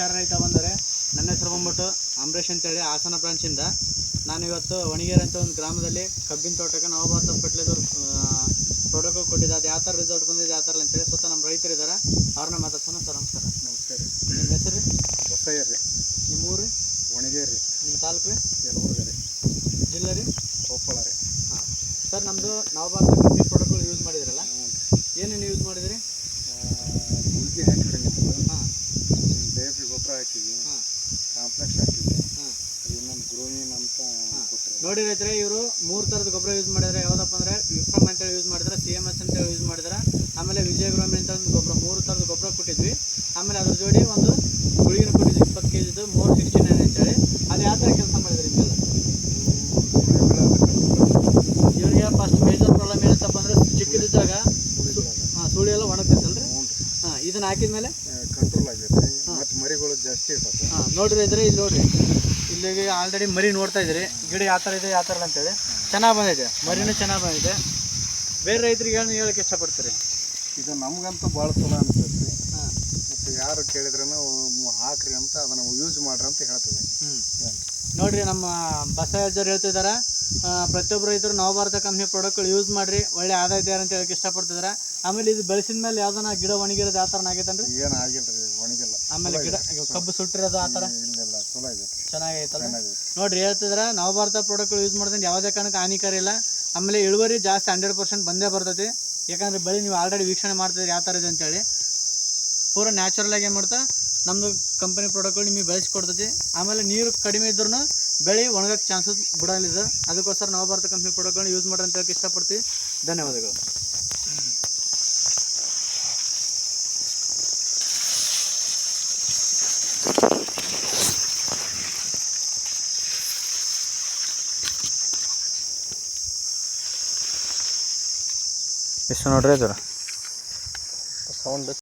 ನಮಸ್ಕಾರ ರೈತ ಬಂದರೆ ನನ್ನ ಹೆಸರು ಬಂದ್ಬಿಟ್ಟು ಅಂಬರೀಷ್ ಅಂತೇಳಿ ಹಾಸನ ಬ್ರಾಂಚಿಂದ. ನಾನು ಇವತ್ತು ಒಣಗೇರ್ ಅಂತ ಒಂದು ಗ್ರಾಮದಲ್ಲಿ ಕಬ್ಬಿನ ತೋಟಕ್ಕೆ ನವಭಾರತ ಫರ್ಟಿಲೈಸರ್ ಪ್ರಾಡಕ್ಟ್ ಕೊಟ್ಟಿದ್ದೆ. ಅದು ಯಾವ ಥರ ರಿಸಲ್ಟ್ ಬಂದಿದೆ ಯಾವ ಥರ ಅಂತೇಳಿ ಸ್ವತಃ ನಮ್ಮ ರೈತರು ಇದ್ದಾರೆ ಅವ್ರನ್ನ ಮಾತಾಡ್ಸೋಣ ಸರ್ ನಮಸ್ಕಾರ. ನಮಸ್ಕಾರ ರೀ. ನಿಮ್ಮ ಹೆಸರು ರೀ? ಬೊಪ್ಪಯ್ಯ ರೀ. ನಿಮ್ಮ ಊರು ರೀ? ಒಣಗೇರಿ ನಿಮ್ಮ ತಾಲೂಕು ರೀ? ರೀ. ಜಿಲ್ಲೆ ರೀ? ಕೊಪ್ಪಳ ರೀ. ಹಾಂ. ಸರ್ ನಮ್ಮದು ನವಭಾರತ ಕಬ್ಬಿನ ಪ್ರಾಡಕ್ಟ್ಗಳು ಯೂಸ್ ಮಾಡಿದ್ರಲ್ಲ? ಹ್ಞೂ ಏನೇನು ಯೂಸ್ ಮಾಡಿದಿರಿ? ಗುಳ್ಗಿ ಹಾಕಿರಿ ನಿಮ್ಮದು ಹಾಂ. ಗೊಬ್ಬರ ಹಾಕಿದ್ವಿ. ಹಾಂ ಕಾಂಪ್ಲೆಕ್ಸ್ ಹಾಕಿದ್ವಿ. ಹಾಂ ಅದು ಇನ್ನೊಂದು ಗ್ರೋಮಿನ್ ಅಂತ ನೋಡಿ ರೈತರೆ ಇವರು ಮೂರು ಥರದ ಗೊಬ್ಬರ ಯೂಸ್ ಮಾಡಿದ್ರೆ. ಯಾವುದಪ್ಪ ಅಂದರೆ ವಿಫ್ರಮ್ ಅಂತೇಳಿ ಯೂಸ್ ಮಾಡಿದ್ರೆ ಸಿ ಎಂ ಎಸ್ ಅಂತೇಳಿ ಯೂಸ್ ಮಾಡಿದ್ರೆ. ಆಮೇಲೆ ವಿಜಯ ಗ್ರೋಮಿ ಅಂತ ಒಂದು ಗೊಬ್ಬರ ಮೂರು ಥರದ ಗೊಬ್ಬರ ಕೊಟ್ಟಿದ್ವಿ. ಆಮೇಲೆ ಅದ್ರ ಜೋಡಿ ಒಂದು ಗುಳಿಗಿನ ಕೊಟ್ಟಿದ್ವಿ ಇಪ್ಪತ್ತು ಕೆ ಜಿದು ಮೂರು ಸಿಕ್ಸ್ಟಿ ನೈನ್ ಅಂತೇಳಿ ಅದು ಯಾವ ಥರ ಕೆಲಸ ಮಾಡಿದ್ರಿ ನಿಮಗೆಲ್ಲ? ಇವರಿಗೆ ಫಸ್ಟ್ ಮೇಜರ್ ಪ್ರಾಬ್ಲಮ್ ಏನಂತಪ್ಪ ಅಂದರೆ ಚಿಕ್ಕದಿದ್ದಾಗ ಹಾಂ ಸುಳಿ ಎಲ್ಲ ಒಣಗ್ತೈತಲ್ರಿ? ಹಾಂ ಹಾಕಿದ ಹಾಕಿದ್ಮೇಲೆ ಕಂಟ್ರೋಲ್ ಆಗೈತೆ. ಮತ್ತೆ ಮರಿಗಳು ಜಾಸ್ತಿ ಇರ್ತದೆ ಹಾಂ ನೋಡ್ರಿ ಇದ್ರೆ ಇಲ್ಲಿ ನೋಡ್ರಿ. ಇಲ್ಲಿಗೆ ಆಲ್ರೆಡಿ ಮರಿ ನೋಡ್ತಾ ಇದ್ರಿ ಗಿಡ ಯಾವ ಥರ ಇದೆ ಯಾವ ಥರ ಅಂತೇಳಿ. ಚೆನ್ನಾಗಿ ಬಂದಿದೆ. ಮರಿನೂ ಚೆನ್ನಾಗಿ ಬಂದಿದೆ. ಬೇರೆ ರೈತರಿಗೆ ಏನು ಹೇಳಕ್ಕೆ ಇಷ್ಟಪಡ್ತೀರಿ? ಇದು ನಮಗಂತೂ ಭಾಳ ಚಲೋ ಅನಿಸುತ್ತೆ. ರೀ ಹಾಂ. ಮತ್ತು ಯಾರು ಕೇಳಿದ್ರೂ ಹಾಕ್ರಿ ಅಂತ ಅದನ್ನು ಯೂಸ್ ಮಾಡ್ರಿ ಅಂತ ಹೇಳ್ತೀವಿ. ನೋಡ್ರಿ ನಮ್ಮ ಬಸವರಾಜರು ಹೇಳ್ತಿದ್ದಾರೆ ಪ್ರತಿಯೊಬ್ಬ ಪ್ರತಿಯೊಬ್ಬರು ರೈತರು ನವಭಾರತ ಕಂಪ್ನಿ ಪ್ರಾಡಕ್ಟ್ಗಳು ಯೂಸ್ ಮಾಡಿರಿ ಒಳ್ಳೆ ಆದಾಯ ಇದೆ ಅಂತ ಹೇಳಕ್ಕೆ ಇಷ್ಟಪಡ್ತಿದ್ದಾರೆ ಆಮೇಲೆ ಇದು ಬೆಳೆಸಿದ ಮೇಲೆ ಯಾವ್ದನ ಗಿಡ ಒಣಗಿರೋದು ಯಾವ ಥರ ಆಗೈತೆ ಏನು ಆಗಿಲ್ಲ ರೀ ಆಮೇಲೆ ಗಿಡ ಕಬ್ಬು ಸುಟ್ಟಿರೋದು ಆ ಥರ? ಇಲ್ಲ ಚಲೋ ಇದೆ. ಚೆನ್ನಾಗೈತಲ್ಲ? ಚೆನ್ನಾಗೈತೆ. ನೋಡ್ರಿ ಹೇಳ್ತಿದ್ರೆ ನವಭಾರತ ಪ್ರಾಡಕ್ಟ್ಗಳು ಯೂಸ್ ಮಾಡಿದ್ರೆ ಯಾವುದೇ ಕಾರಣಕ್ಕೆ ಹಾನಿಕರ ಇಲ್ಲ. ಆಮೇಲೆ ಇಳುವರಿ ಜಾಸ್ತಿ ಹಂಡ್ರೆಡ್ ಪರ್ಸೆಂಟ್ ಬಂದೇ ಬರ್ತೈತಿ. ಯಾಕಂದ್ರೆ ಬರೀ ನೀವು ಆಲ್ರೆಡಿ ವೀಕ್ಷಣೆ ಮಾಡ್ತಿದ್ರಿ ಯಾವ ಥರ ಇದೆ ಅಂತೇಳಿ. ಪೂರ ನ್ಯಾಚುರಲ್ ಆಗಿ ಏನು ಮಾಡ್ತಾ ನಮ್ಮದು ಕಂಪನಿ ಪ್ರಾಡಕ್ಟ್ಗಳು ನಿಮಗೆ ಬೆಳೆಸ್ಕೊಡ್ತೈತಿ ಆಮೇಲೆ ನೀರು ಕಡಿಮೆ ಇದ್ರೂ ಬೆಳೆ ಒಣಗಕ್ಕೆ ಚಾನ್ಸಸ್ ಬಿಡಲಿದೆ ಅದಕ್ಕೋಸ್ಕರ ನವಭಾರತ ಕಂಪ್ನಿ ಪ್ರಾಡಕ್ಟ್ಗಳನ್ನ ಯೂಸ್ ಮಾಡ್ರಿ ಅಂತ ಹೇಳಕ್ಕೆ ಇಷ್ಟಪಡ್ತೀವಿ. ಧನ್ಯವಾದಗಳು. ಎಷ್ಟು ನೋಡ್ರಿ ಅದು ಸೌಂಡ್